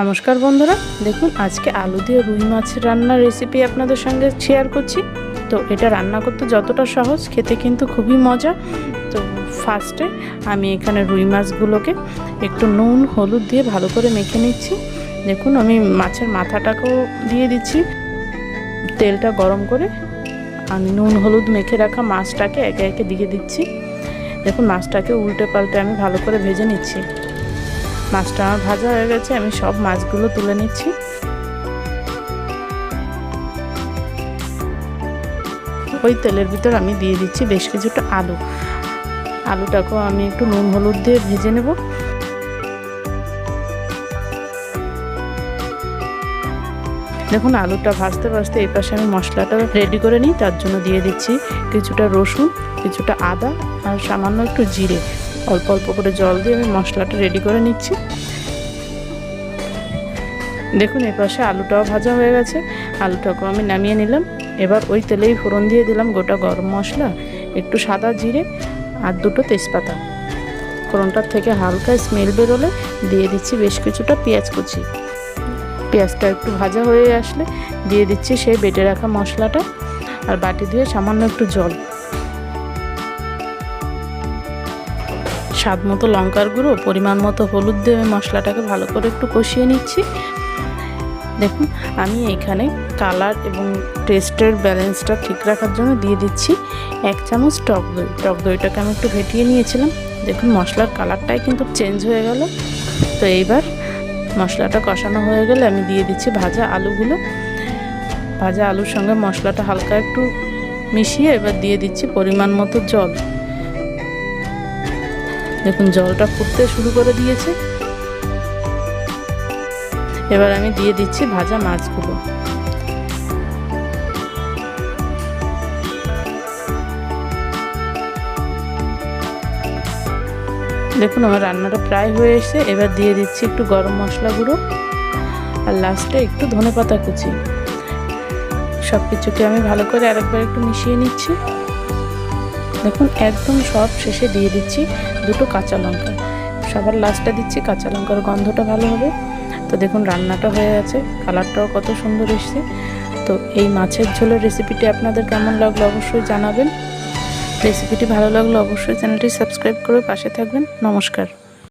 নমস্কার বন্ধুরা, দেখুন আজকে আলু দিয়ে রুই মাছের রান্নার রেসিপি আপনাদের সঙ্গে শেয়ার করছি। তো এটা রান্না করতে যতটা সহজ, খেতে কিন্তু খুবই মজা। তো ফার্স্টে আমি এখানে রুই মাছগুলোকে একটু নুন, হলুদ দিয়ে ভালো করে মেখে নিচ্ছি। দেখুন আমি মাছের মাথাটাকেও দিয়ে দিচ্ছি। তেলটা গরম করে আমি নুন, হলুদ মেখে রাখা মাছটাকে একে একে দিয়ে দিচ্ছি। দেখুন মাছটাকে উল্টে পাল্টে আমি ভালো করে ভেজে নিচ্ছি। মাছটা আমার ভাজা হয়ে গেছে, আমি সব মাছগুলো তুলে নিচ্ছি। ওই তেলের ভিতর আমি দিয়ে দিচ্ছি বেশ কিছুটা আলু। আলুটাকেও আমি একটু নুন হলুদ দিয়ে ভেজে নেব। দেখুন, আলুটা ভাজতে ভাজতে এই পাশে আমি মশলাটা রেডি করে নিই, তার জন্য দিয়ে দিচ্ছি কিছুটা রসুন, কিছুটা আদা আর সামান্য একটু জিরে। অল্প অল্প করে জল দিয়ে আমি মশলাটা রেডি করে নিচ্ছি। দেখুন এই পাশে আলুটাও ভাজা হয়ে গেছে। আলুটাকেও আমি নামিয়ে নিলাম। এবার ওই তেলেই ফোড়ন দিয়ে দিলাম গোটা গরম মশলা, একটু সাদা জিরে আর দুটো তেজপাতা। ফোড়নটার থেকে হালকা স্মেল বেরোলে দিয়ে দিচ্ছি বেশ কিছুটা পেঁয়াজ কুচি। পেঁয়াজটা একটু ভাজা হয়ে আসলে দিয়ে দিচ্ছি সেই বেটে রাখা মশলাটা। আর বাটি দিয়ে সামান্য একটু জল। স্বাদ মতো লঙ্কার গুঁড়ো, পরিমাণ মতো হলুদ দিয়ে মশলাটাকে ভালো করে একটু কষিয়ে নিচ্ছি। দেখুন, আমি এখানে কালার এবং টেস্টের ব্যালেন্সটা ঠিক রাখার জন্য দিয়ে দিচ্ছি এক চামচ টক দই। টক দইটাকে আমি একটু ফেটিয়ে নিয়েছিলাম। দেখুন, মশলার কালারটাই কিন্তু চেঞ্জ হয়ে গেল। তো এইবার মশলাটা কষানো হয়ে গেলে আমি দিয়ে দিচ্ছি ভাজা আলুগুলো। ভাজা আলুর সঙ্গে মশলাটা হালকা একটু মিশিয়ে এবার দিয়ে দিচ্ছি পরিমাণ মতো জল। দেখুন, জলটা ফুটতে শুরু করে দিয়েছে। এবার আমি দিয়ে দিচ্ছি ভাজা মাছগুলো। দেখুন, আমার রান্নাটা প্রায় হয়ে এসে এবার দিয়ে দিচ্ছি একটু গরম মশলা গুঁড়ো আর লাস্টে একটু ধনে পাতা কুচি। সব কিছুকে আমি ভালো করে আরেকবার একটু মিশিয়ে নিচ্ছি। দেখুন, একদম সব শেষে দিয়ে দিচ্ছি দুটো কাঁচা লঙ্কা। সবার লাস্টটা দিচ্ছি কাঁচা লঙ্কার গন্ধটা ভালো হবে। তো দেখুন, রান্নাটা হয়ে গেছে কালারটাও কত সুন্দর এসছে। তো এই মাছের ঝোলের রেসিপিটি আপনাদের কেমন লাগল অবশ্যই জানাবেন। রেসিপিটি ভালো লাগল অবশ্যই চ্যানেলটি সাবস্ক্রাইব করে পাশে থাকবেন। নমস্কার।